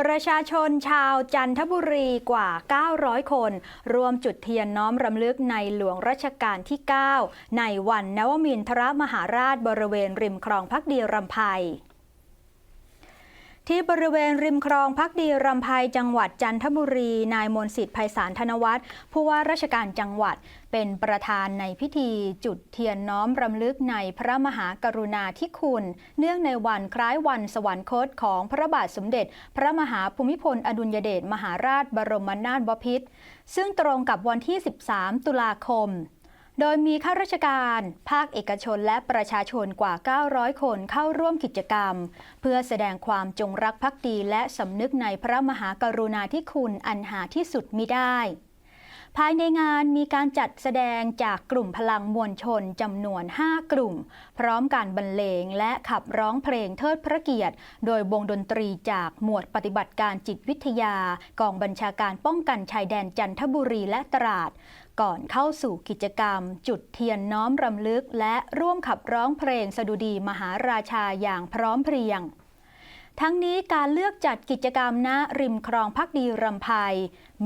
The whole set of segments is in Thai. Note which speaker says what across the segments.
Speaker 1: ประชาชนชาวจันทบุรีกว่า 900 คน รวมจุดเทียนน้อมรำลึกในหลวงรัชกาลที่ 9 ในวันนวมินทรมหาราชบริเวณริมคลองพักดีรำไพ ที่บริเวณริมคลองพักดีรำไพจังหวัดจันทบุรี นายมนสิทธิ์ไพศาลธนวัฒน์ผู้ว่าราชการจังหวัดเป็นประธานในพิธีจุดเทียนน้อมรำลึกในพระมหากรุณาธิคุณ เนื่องในวันคล้ายวันสวรรคตของพระบาทสมเด็จ พระมหาภูมิพล อดุลยเดชมหาราชบรมนาถบพิตรซึ่งตรงกับวันที่ 13 ตุลาคม โดยมีข้าราชการ ภาคเอกชนและประชาชนกว่า 900 คนเข้าร่วมกิจกรรม เพื่อแสดงความจงรักภักดีและสำนึกในพระมหากรุณาธิคุณอันหาที่สุดมิได้ ภายในงานมีการจัดแสดงจากกลุ่มพลังมวลชนจำนวน 5 กลุ่ม พร้อมการบรรเลงและขับร้องเพลงเทิดพระเกียรติ โดยวงดนตรีจากหมวดปฏิบัติการจิตวิทยา กองบัญชาการป้องกันชายแดนจันทบุรีและตราดก่อนเข้าสู่กิจกรรม จุดเทียนน้อมรำลึก และร่วมขับร้องเพลงสดุดีมหาราชาอย่างพร้อมเพรียง ทั้งนี้การเลือกจัดกิจกรรมณริมคลองพักดีรำไพ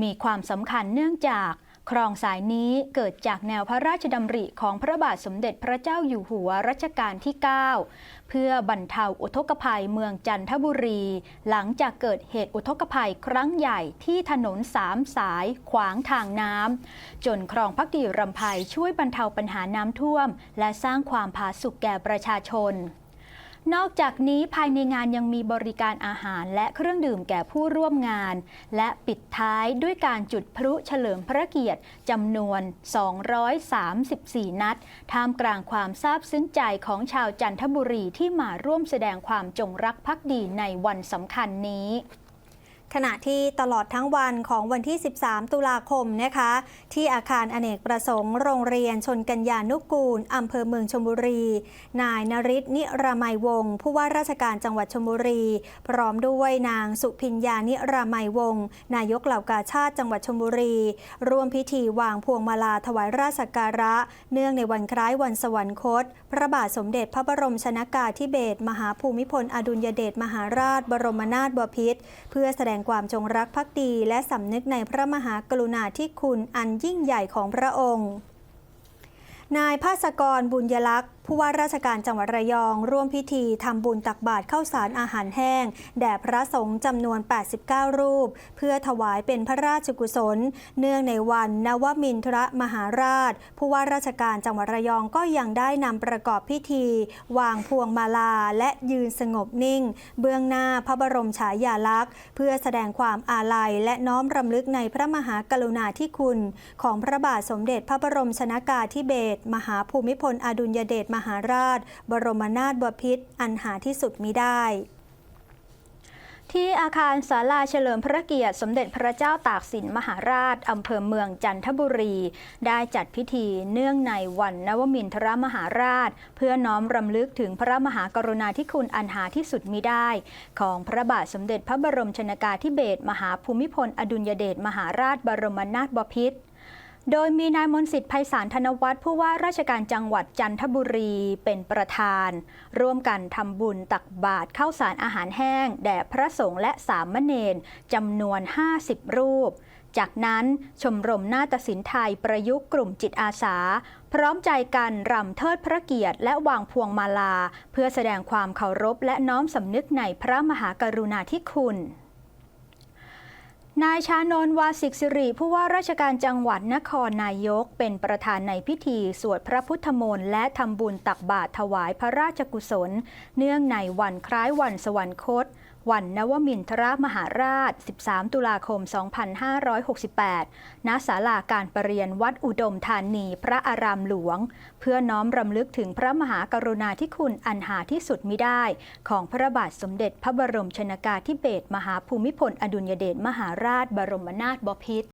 Speaker 1: มีความสำคัญเนื่องจากคลองสายนี้เกิดจากแนวพระราชดำริของพระบาทสมเด็จพระเจ้าอยู่หัวรัชกาลที่ 9 เพื่อบรรเทาอุทกภัยเมืองจันทบุรี หลังจากเกิดเหตุอุทกภัยครั้งใหญ่ที่ถนนสามสายขวางทางน้ำจนคลองพักดีรำไพช่วยบรรเทาปัญหาน้ำท่วม และสร้างความผาสุกแก่ประชาชน นอกจากนี้ภายในงานยังมีบริการอาหารและเครื่องดื่มแก่ผู้ร่วมงาน และปิดท้ายด้วยการจุดพลุเฉลิมพระเกียรติจำนวน 234 นัด ท่ามกลางความซาบซึ้งใจของชาวจันทบุรีที่มาร่วมแสดงความจงรักภักดีในวันสำคัญนี้
Speaker 2: ขณะที่ตลอดทั้งวันของวันที่ 13 ตุลาคมนะคะ ที่อาคารอเนกประสงค์ โรงเรียนชนกัญญานุกูลอำเภอเมืองชลบุรี นายนริศนิรามัยวงศ์ผู้ว่าราชการจังหวัดชลบุรี พร้อมด้วยนางสุพิญญานิรามัยวงศ์นายกเหล่ากาชาติจังหวัดชลบุรี ร่วมพิธีวางพวงมาลาถวายราชกการะ เนื่องในวันคล้ายวันสวรรคต พระบาทสมเด็จพระบรมชนากาธิเบศรมหาภูมิพลอดุลยเดชมหาราชบรมนาถบพิตรเพื่อแสดงความจงรักภักดีและสำนึกในพระมหากรุณาธิคุณอันยิ่งใหญ่ของพระองค์ นายภาสกรบุญยลักษณ์ ผู้ว่าราชการจังหวัดระยอง ร่วมพิธีทำบุญตักบาตรข้าวสารอาหารแห้ง แด่พระสงฆ์จำนวน 89 รูป เพื่อถวายเป็นพระราชกุศล เนื่องในวันนวมินทรมหาราช ผู้ว่าราชการจังหวัดระยองก็ยังได้นำประกอบพิธี วางพวงมาลาและยืนสงบนิ่ง เบื้องหน้าพระบรมฉายาลักษณ์ เพื่อแสดงความอาลัย และน้อมรำลึกในพระมหากรุณาธิคุณ ของพระบาทสมเด็จพระบรมชนากาธิเบศรมหาภูมิพลอดุลยเดชมหาราช บรมนาถบพิตรอันหาที่สุดมิได้
Speaker 1: ที่อาคารศาลาเฉลิมพระเกียรติสมเด็จพระเจ้าตากสินมหาราช อำเภอเมืองจันทบุรี ได้จัดพิธีเนื่องในวันนวมินทรมหาราช เพื่อน้อมรำลึกถึงพระมหากรุณาธิคุณอันหาที่สุดมิได้ ของพระบาทสมเด็จพระบรมชนากาธิเบศรมหาภูมิพล อดุลยเดชมหาราชบรมนาถบพิตร โดยมีนายมนสิทธิ์ไพศาลธนวัฒน์ผู้ว่าราชการจังหวัดจันทบุรีเป็นประธาน ร่วมกันทำบุญตักบาตรข้าวสารอาหารแห้ง แด่พระสงฆ์และสามเณรจำนวน 50 รูป จากนั้นชมรมนาฏศิลป์ไทยประยุกต์กลุ่มจิตอาสา พร้อมใจกันรำเทิดพระเกียรติและวางพวงมาลา เพื่อแสดงความเคารพและน้อมสำนึกในพระมหากรุณาธิคุณ นายชานนท์วาสิกสิริผู้ว่าราชการจังหวัดนครนายก เป็นประธานในพิธี สวดพระพุทธมนต์และทำบุญตักบาตรถวายพระราชกุศล เนื่องในวันคล้ายวันสวรรคต วันนวมินทรมหาราช 13 ตุลาคม 2568 ณ ศาลาการประเรียนวัดอุดมธานีพระอารามหลวง เพื่อน้อมรำลึกถึงพระมหากรุณาธิคุณอันหาที่สุดมิได้ ของพระบาทสมเด็จพระบรมชนากาธิเบศรมหาภูมิพลอดุลยเดชมหาราชบรมนาถบพิตร